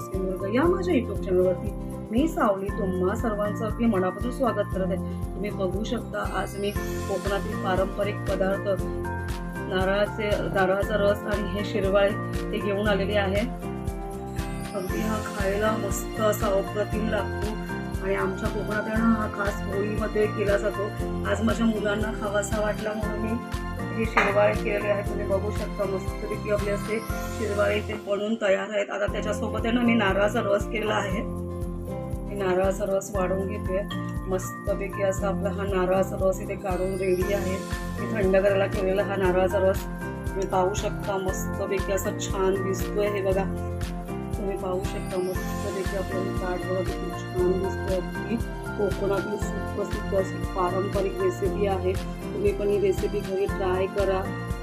सिंधुदुर्ग या माझ्या युट्यूब चॅनलवरती मी सावली तुम्हा सर्वांचं अगदी मनापासून स्वागत करत आहे. तुम्ही बघू शकता आज मी कोकणातील पारंपरिक पदार्थ नारळाचे नारळाचा रस आणि हे शिरवाळे ते घेऊन आलेले आहे. अगदी हा खायला मस्त असा अप्रतिम लागतो आणि आमच्या कोकणात हा खास होळीमध्ये केला जातो. आज माझ्या मुलांना खावासा वाटला म्हणून मी हे शिरवाळे केलेले आहेत तुम्ही बघू शकता मस्तपैकी आपले असे शिरवाळे ते बनून तयार आहेत. आता त्याच्यासोबत आहे ना मी नारळाचा रस केला आहे. मी नारळाचा रस वाढवून घेते. मस्तपैकी असा आपला हा नारळाचा रस इथे काढून रेडी आहे. मी थंड करायला केलेला हा नारळाचा रस. तुम्ही पाहू शकता मस्तपैकी असा छान दिसतोय हे बघा. तुम्ही पाहू शकता मस्तपैकी आपल्याला ताट बघा किती छान दिसतोय. अगदी कोकणातली सुप्रसिद्ध अशी पारंपरिक रेसिपी आहे. तुम्ही पण ही रेसिपी घरी ट्राय करा.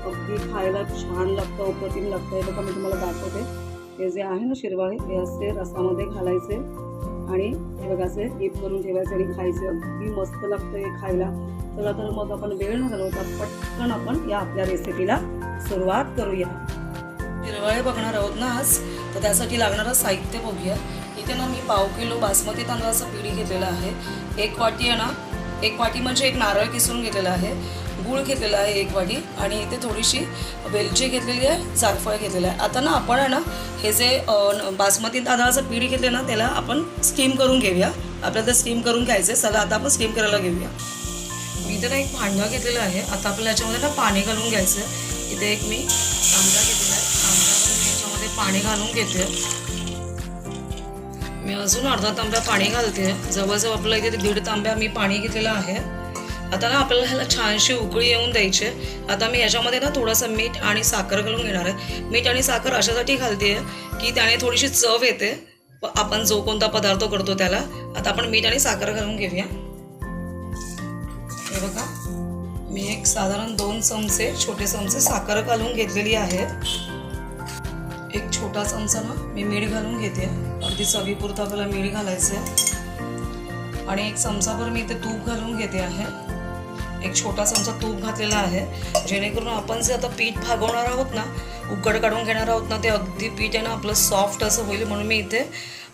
अगदी खायला छान लागतं अप्रतिम लागतं. हे बघा मी तुम्हाला दाखवते. हे जे आहे ना शिरवाळे हे असे रसामध्ये घालायचे. आणि हे बघा असे डीप करून ठेवायचे आणि खायचे. अगदी मस्त लागतं हे खायला. चला तर मग आपण वेळ न घालवता पटकन आपण या आपल्या रेसिपीला सुरुवात करूया. शिरवाळे बघणार आहोत ना आज. तर त्यासाठी लागणारं साहित्य बघूया. इथे ना मी पाव किलो बासमती तांदळाचं पिढी घेतलेलं आहे. एक वाटी आहे ना एक वाटी म्हणजे एक नारळ किसून घेतलेला आहे. गूळ घेतलेला आहे एक वाटी आणि इथे थोडीशी वेलची घेतलेली आहे जारफळ घेतलेलं आहे. आता ना आपण आहे ना हे जे बासमती तांदळाचं पीठ घेतले ना त्याला आपण स्टीम करून घेऊया. आपल्याला ते स्टीम करून घ्यायचं चला आता आपण स्टीम करायला घेऊया. मी इथे ना एक भांडं घेतलेलं आहे. आता आपल्याला याच्यामध्ये ना पाणी घालून घ्यायचं आहे इथे एक मी तांबडा घेतलेला आहे. तांबड्यावर याच्यामध्ये पाणी घालून घेते मी अजून अर्धा तांब्या पाणी घालते. जवळजवळ आपलं इथे दीड तांब्या मी पाणी घेतलेलं आहे. आता ना आपल्याला ह्याला छानशी उकळी येऊन द्यायची आहे. आता मी याच्यामध्ये ना थोडंसं मीठ आणि साखर घालून घेणार आहे. मीठ आणि साखर अशासाठी घालते की त्याने थोडीशी चव येते. आपण जो कोणता पदार्थ करतो त्याला. आता आपण मीठ आणि साखर घालून घेऊया. हे बघा. मी एक साधारण दोन चमचे छोटे चमचे साखर घालून घेतलेली आहे. एक छोटा चमचा ना मी मीठ घालून घेते. अगदी चवीपुरतं आपल्याला मीठ घालायचं आहे आणि एक चमचाभर मी इथे तूप घालून घेते आहे. एक छोटा चमचा तूप घातलेला आहे. जेणेकरून आपण जे आता पीठ भागवणार आहोत ना उकड काढून घेणार आहोत ना ते अगदी पीठ आहे ना आपलं सॉफ्ट असं होईल म्हणून मी इथे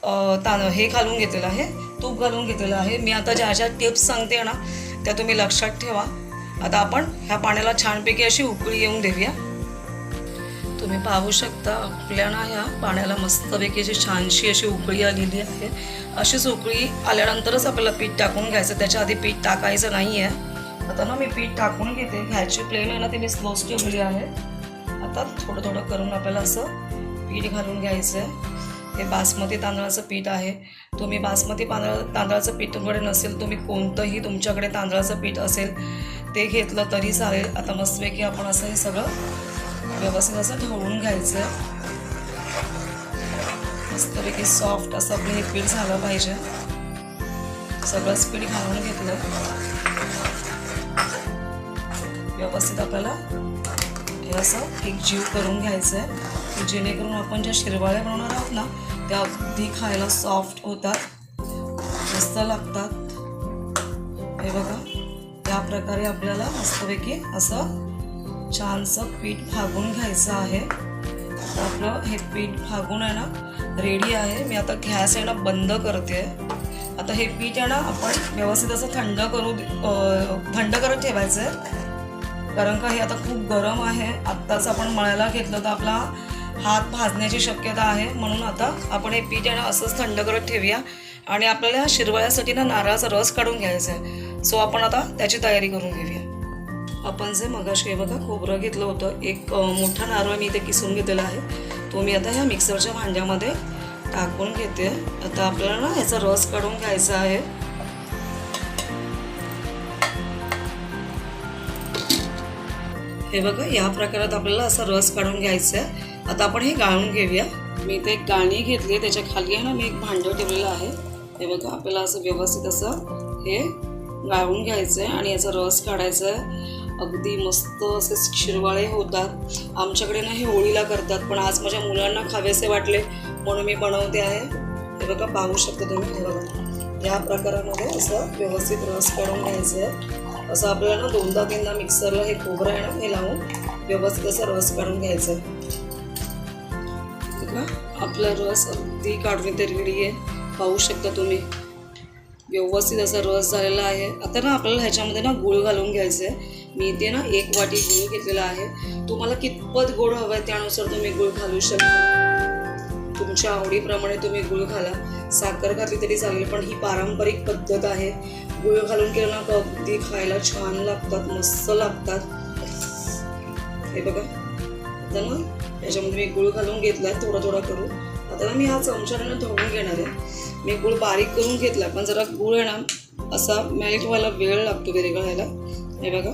अं, हे घालून घेतलेलं आहे. तूप घालून घेतलेलं आहे. मी आता ज्या ज्या टिप्स सांगते ना त्या तुम्ही लक्षात ठेवा. आता आपण ह्या पाण्याला छानपैकी अशी उकळी येऊन देऊया. तुम्ही पाहू शकता आपल्याला ह्या पाण्याला मस्तपैकी अशी छानशी अशी उकळी आलेली आहे. अशीच उकळी आल्यानंतरच आपल्याला पीठ टाकून घ्यायचं. त्याच्या आधी पीठ टाकायचं नाही आहे आता ना मी पीठ टाकून घेते. घ्यायची प्लेन आहे ना ती मी स्लोच ठेवलेली आहे. आता थोडं थोडं करून आपल्याला असं पीठ घालून घ्यायचं आहे हे बासमती तांदळाचं पीठ आहे. तुम्ही बासमती तांदळा तांदळाचं पीठ तुमच्याकडे नसेल तुम्ही कोणतंही तुमच्याकडे तांदळाचं पीठ असेल ते घेतलं तरी चालेल. आता मस्तपैकी आपण असं हे सगळं व्यवस्थित असं ढवळून घ्यायचं. मस्तपैकी सॉफ्ट असं आपलं हे पीठ झालं पाहिजे. सगळंच पीठ घालून घेतलं. व्यवस्थित आपल्याला हे असं एक जीव करून घ्यायचं आहे जेणेकरून आपण ज्या शिरवाळ्या बनवणार आहोत ना त्या अगदी खायला सॉफ्ट होतात. मस्त लागतात. हे बघा त्या प्रकारे आपल्याला मस्तपैकी असं छानसं पीठ भागून घ्यायचं आहे. आपलं हे पीठ भागून आहे ना रेडी आहे. मी आता गॅस आहे ना बंद करते. आता हे पीठ आहे ना आपण व्यवस्थित असं थंड करू थंड करत ठेवायचं आहे. कारण का हे आता खूप गरम आहे. आत्ताच आपण मळायला घेतलं तर आपला हात भाजण्याची शक्यता आहे. म्हणून आता आपण हे पीठ आहे ना असंच थंड करत ठेवूया. आणि आपल्याला ह्या शिरवाळ्यासाठी ना नारळाचा रस काढून घ्यायचा आहे. सो आपण आता त्याची तयारी करून घेऊया. आपण जे मगाशी हे बघा खोबरं घेतलं होतं. एक मोठा नारळ मी इथे किसून घेतलेला आहे. तो मी आता ह्या मिक्सरच्या भांड्यामध्ये टाकून घेते. आता आपल्याला ना ह्याचा रस काढून घ्यायचा आहे. हे बघा या प्रकारात आपल्याला असा रस काढून घ्यायचा आहे. आता आपण हे गाळून घेऊया. मी इथे एक गाणी घेतली आहे. त्याच्याखाली आहे ना मी एक भांडं ठेवलेलं आहे. हे बघा आपल्याला असं व्यवस्थित असं हे गाळून घ्यायचं आहे आणि याचा रस काढायचा आहे. अगदी मस्त असे शिरवाळे होतात. आमच्याकडे ना हे होळीला करतात पण आज माझ्या मुलांना खावेसे वाटले म्हणून मी बनवते आहे. हे बघा पाहू शकता तुम्ही हे बघा. या प्रकारामध्ये असं व्यवस्थित रस काढून घ्यायचं आहे. असं आपल्याला ना दोनदा तीनदा मिक्सरला हे खोबरं आहे ना हे लावून व्यवस्थित असं रस काढून घ्यायचं आहे. आपला रस अगदी काढून तरी रेडी आहे. पाहू शकता तुम्ही. व्यवस्थित असा रस झालेला आहे. आता ना आपल्याला ह्याच्यामध्ये ना गूळ घालून घ्यायचं आहे मी इथे ना एक वाटी गूळ घेतलेला आहे. तुम्हाला कितपत गोड हवं आहे त्यानुसार तुम्ही गूळ घालू शकता. तुमच्या आवडीप्रमाणे तुम्ही गूळ घाला. साखर घातली तरी चालेल पण ही पारंपरिक पद्धत आहे. गूळ घालून केलं ना अगदी खायला छान लागतात मस्त लागतात. हे बघा. आता ना याच्यामध्ये मी गूळ घालून घेतलाय थोडा थोडा करून. आता ना मी हा चमच्याने धुवून घेणार आहे. मी गूळ बारीक करून घेतला पण जरा गूळ आहे ना असा मेल्ट व्हायला वेळ लागतो विरघळायला हे बघा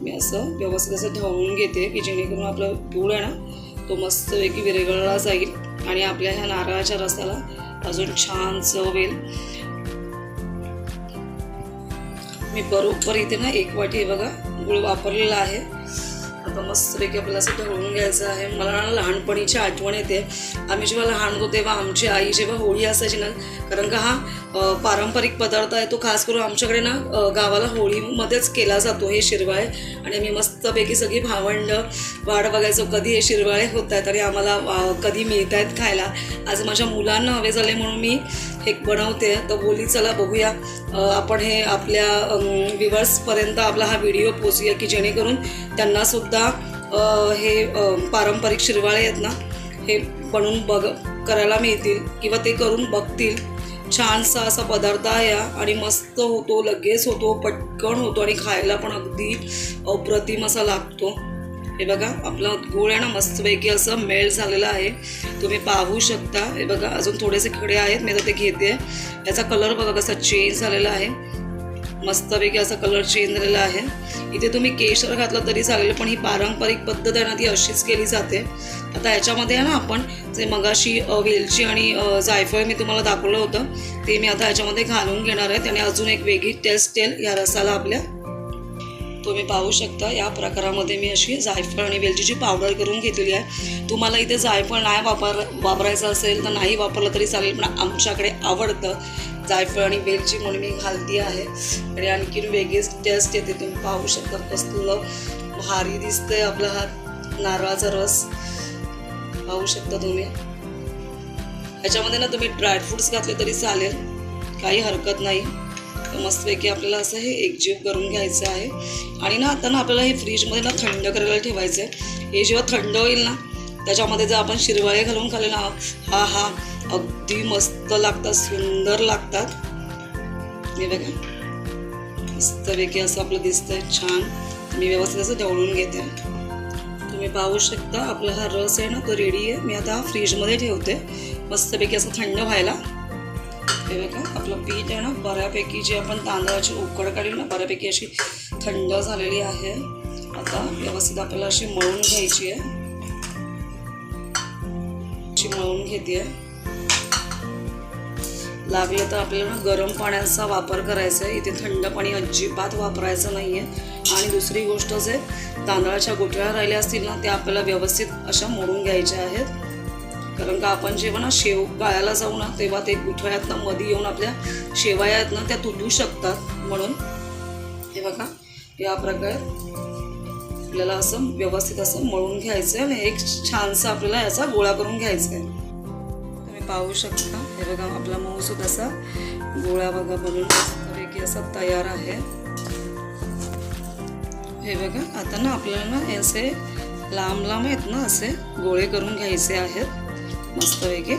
मी असं व्यवस्थित असं ढवळून घेते की जेणेकरून आपला गूळ आहे ना तो मस्तपैकी विरघळला जाईल आणि आपल्या ह्या नारळाच्या रसाला अजून छान चव येईल. मी बरोबर इथे ना एक वाटी हे बघा गुळ वापरलेला आहे. आता मस्तपैकी आपल्याला असं ढवळून घ्यायचं आहे. मला ना लहानपणीची आठवण येते. आम्ही जेव्हा लहान होतो तेव्हा आमची आई जेव्हा होळी असायची ना कारण का हा पारंपरिक पदार्थ आहे तो खास करून आमच्याकडे ना गावाला होळीमध्येच केला जातो हे शिरवाळे. आणि आम्ही मस्तपैकी सगळी भावंड वाढ बघायचो कधी हे शिरवाळे होत आहेत आणि आम्हाला कधी मिळत आहेत खायला. आज माझ्या मुलांना हवे झाले म्हणून मी हे बनवते तर बोली चला बघूया. आपण हे आपल्या विवर्सपर्यंत आपला हा व्हिडिओ पोचूया की जेणेकरून त्यांनासुद्धा हे पारंपरिक शिरवाळे आहेत ना हे बनवून बघ करायला मिळतील किंवा ते करून बघतील. छानसा असा पदार्थ आहे आणि मस्त होतो लगेच होतो पटकन होतो आणि खायला पण अगदी अप्रतिम असा लागतो. हे बघा आपला गूळ आहे ना मस्तपैकी असं मेल्ट झालेलं आहे. तुम्ही पाहू शकता. हे बघा अजून थोडेसे खडे आहेत मी आता ते घेते. याचा कलर बघा कसा चेंज झालेला आहे. मस्तपैकी असा कलर चेंज झालेला आहे. इथे तुम्ही केशर घातलं तरी चालेल पण ही पारंपरिक पद्धत आहे ना ती अशीच केली जाते. आता याच्यामध्ये आहे ना आपण जे मगाशी वेलची आणि जायफळ मी तुम्हाला दाखवलं होतं ते मी आता याच्यामध्ये घालून घेणार आहे. त्याने अजून एक वेगळी टेस्ट येईल या रसाला आपल्या. तुम्ही पाहू शकता या प्रकारामध्ये मी अशी जायफळ आणि वेलचीची पावडर करून घेतलेली आहे. तुम्हाला इथे जायफळ नाही वापर वापरायचं असेल तर नाही वापरलं तरी चालेल पण आमच्याकडे आवडतं जायफळ आणि वेलची म्हणून मी घालती आहे. आणि आणखीन वेगळीच टेस्ट येते तुम्ही पाहू शकता कसलं भारी दिसतंय आपला हा नारळाचा रस. पाहू शकता तुम्ही. ह्याच्यामध्ये ना तुम्ही ड्रायफ्रुट्स घातले तरी चालेल काही हरकत नाही. मस्तपैकी आपल्याला असं हे एकजीव करून घ्यायचं आहे. आणि ना आता ना आपल्याला हे फ्रीजमध्ये ना थंड करायला ठेवायचं आहे हे जेव्हा थंड होईल ना त्याच्यामध्ये जर आपण शिरवाळे घालून खाल्ले ना हा हा अगदी मस्त लागतात सुंदर लागतात. हे बघा. मस्तपैकी असं आपलं दिसतंय छान. मी व्यवस्थित असं ढवळून घेते. तुम्ही पाहू शकता आपला हा रस आहे ना तो रेडी आहे. मी आता फ्रीजमध्ये ठेवते. मस्तपैकी असं थंड व्हायला. हे आपलं पीठ आहे ना बऱ्यापैकी जे आपण तांदळाची उकड काढली ना बऱ्यापैकी अशी थंड झालेली आहे. आता व्यवस्थित आपल्याला अशी मळून घ्यायची आहे. अशी मळून घेते. लागलं तर आपल्याला गरम पाण्याचा वापर करायचा आहे. इथे थंड पाणी अजिबात वापरायचं नाही आहे आणि दुसरी गोष्ट जे तांदळाच्या गोठळ्या राहिल्या असतील ना त्या आपल्याला व्यवस्थित अशा मोडून घ्यायच्या आहेत. कारण का आपण जेव्हा ना शेव गाळायला जाऊ ना तेव्हा ते गुठळ्यातनं मध्ये येऊन आपल्या शेवायात ना त्या तुटू शकतात. म्हणून हे बघा या प्रकारे आपल्याला असं व्यवस्थित असं मळून घ्यायचं आहे आणि एक छानसा आपल्याला याचा गोळा करून घ्यायचा आहे तुम्ही पाहू शकता. हे बघा आपला मऊसूद असा गोळा बघा बनून मस्तपैकी असा तयार आहे. हे बघा आता ना आपल्याला ना असे लांब लांब आहेत ना असे गोळे करून घ्यायचे आहेत. मस्तपैकी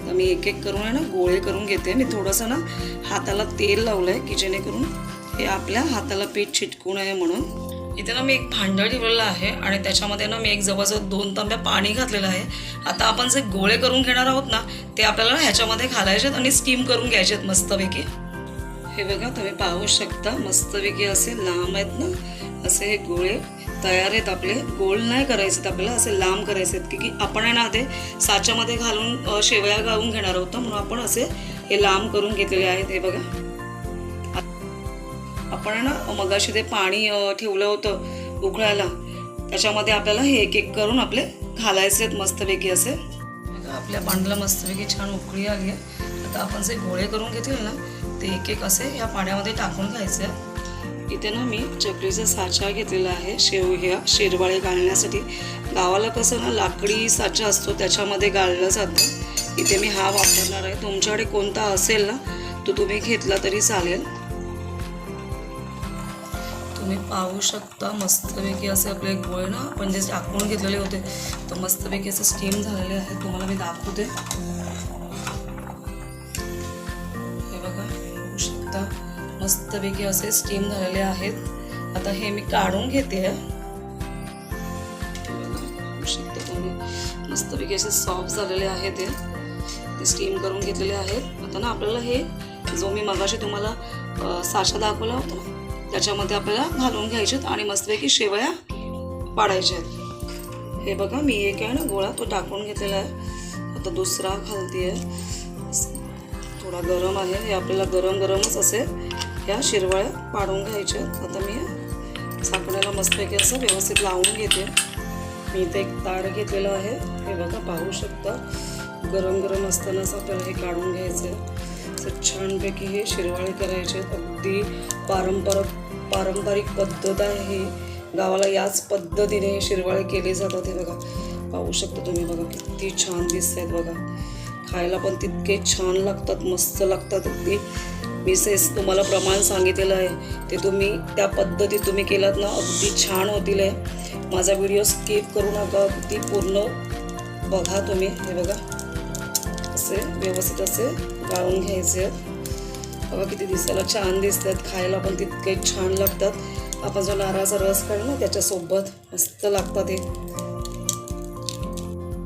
तर मी एक एक करून आहे ना गोळे करून घेते. मी थोडंसं ना हाताला तेल लावलं आहे की जेणेकरून हे आपल्या हाताला पीठ चिटकू नये म्हणून. इथे ना मी एक भांडं ठेवलेलं आहे आणि त्याच्यामध्ये ना मी एक जवळजवळ दोन तांब्या पाणी घातलेलं आहे. आता आपण जे गोळे करून घेणार आहोत ना ते आपल्याला ह्याच्यामध्ये घालायचे आहेत आणि स्टीम करून घ्यायचे आहेत मस्तपैकी. हे बघा तुम्ही पाहू शकता मस्तपैकी असे लांब आहेत ना. असे हे गोळे तयार आहेत आपले. गोल नाही करायचे आपल्याला असे लांब करायचे आहेत की आपण आहे ना ते साच्यामध्ये घालून शेवया घालून घेणार आहोत. म्हणून आपण असे हे लांब करून घेतलेले आहेत. हे बघा. आपण आहे ना मगाशी ते पाणी ठेवलं होतं उकळायला. त्याच्यामध्ये आपल्याला हे एक एक करून आपले घालायचे आहेत मस्तपैकी असे. आपल्या पांढऱ्याला मस्तपैकी छान उकळी आली आहे. आता आपण जे गोळे करून घेतले ना ते एक एक असे या पाण्यामध्ये टाकून घ्यायचे आहे इथे ना मी चकलीचा साचा घेतलेला आहे. शेवया शेरवाळे गाळण्यासाठी गावाला कसं ना लाकडी साचा असतो त्याच्यामध्ये गाळलं जातं. इथे मी हा वापरणार आहे. तुमच्याकडे कोणता असेल ना तो तुम्ही घेतला तरी चालेल. तुम्ही पाहू शकता मस्तपैकी असे आपले गोळे ना आपण जे टाकून घेतलेले होते तर मस्तपैकी असे स्टीम झालेले आहे. तुम्हाला मी दाखवते. हे बघा होऊ शकता. मस्तपैकी असे स्टीम झालेले आहेत. आता हे मी काढून घेते. तुम्ही मस्तपैकी असे सॉफ्ट झालेले आहेत हे. ते स्टीम करून घेतलेले आहेत. आता ना आपल्याला हे जो मी मगाशी तुम्हाला साचा दाखवला होता त्याच्यामध्ये आपल्याला घालून घ्यायचे आणि मस्तपैकी शेवया पाडायच्या आहेत. हे बघा मी एक आहे ना गोळा तो टाकून घेतलेला आहे. आता दुसरा घालते थोडा गरम आहे. हे आपल्याला गरम गरमच असे ह्या शिरवळ्या पाडून घ्यायच्या आता मी झाकण्याला मस्तपैकी असं व्यवस्थित लावून घेते. मी इथे एक ताड घेतलेलं आहे. हे बघा पाहू शकता. गरम गरम असतानाच आपल्याला हे काढून घ्यायचं. आहे छानपैकी हे शिरवाळे करायचे. अगदी पारंपर पारंपरिक पद्धत आहे ही. गावाला याच पद्धतीने हे शिरवाळे केले जातात हे बघा. पाहू शकता तुम्ही बघा किती छान दिसत आहेत बघा. खायला पण तितके छान लागतात मस्त लागतात. अगदी मिसेस तुम्हाला प्रमाण सांगितलेलं आहे. ते तुम्ही त्या पद्धतीत तुम्ही केलात ना अगदी छान होतील आहे माझा व्हिडिओ स्किप करू नका अगदी पूर्ण बघा तुम्ही. हे बघा. असे व्यवस्थित असे गाळून घ्यायचे. बघा किती दिसायला छान दिसतात. खायला पण तितके छान लागतात. आपण जो नारळाचा रस काढू ना त्याच्यासोबत मस्त लागतात हे.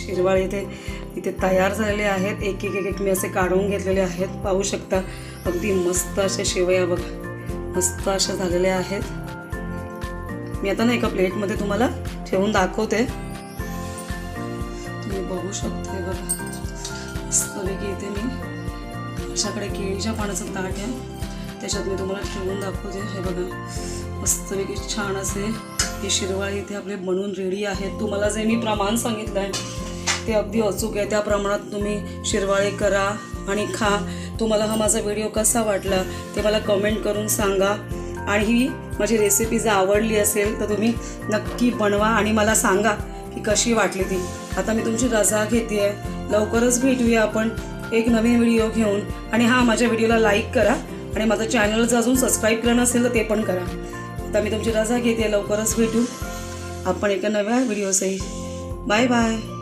शिरवाळ इथे इथे तयार झालेले आहेत. एक एक एक एक मी असे काढून घेतलेले आहेत. पाहू शकता. अगदी मस्त अशा शेवया बघा. मस्त अशा झालेल्या आहेत. मी आता ना एका प्लेटमध्ये तुम्हाला ठेवून दाखवते. तुम्ही बघू शकते बघा. मस्तपैकी इथे मी अशाकडे केळीच्या पाण्याचं ताट आहे. त्याच्यात मी तुम्हाला ठेवून दाखवते. हे बघा. मस्तपैकी छान असे हे शिरवाळी इथे आपले बनून रेडी आहेत. तुम्हाला जे मी प्रमाण सांगितलं आहे ते अगदी अचूक आहे. त्या प्रमाणात तुम्ही शिरवाळे करा आणि खा. तुम्हाला हा माझा व्हिडिओ कसा वाटला ते मला कमेंट करून सांगा. आणि ही माझी रेसिपी जर आवडली असेल तर तुम्ही नक्की बनवा आणि मला सांगा की कशी वाटली ती. आता मी तुमची रजा घेते आहे लवकरच भेटूया आपण. एक नवीन व्हिडिओ घेऊन. आणि हा माझ्या व्हिडिओला लाईक करा. आणि माझं चॅनल जर अजून सबस्क्राईब केलं नसेल तर ते पण करा. आता मी तुमची रजा घेते लवकरच भेटू. आपण एका नव्या व्हिडिओसही बाय बाय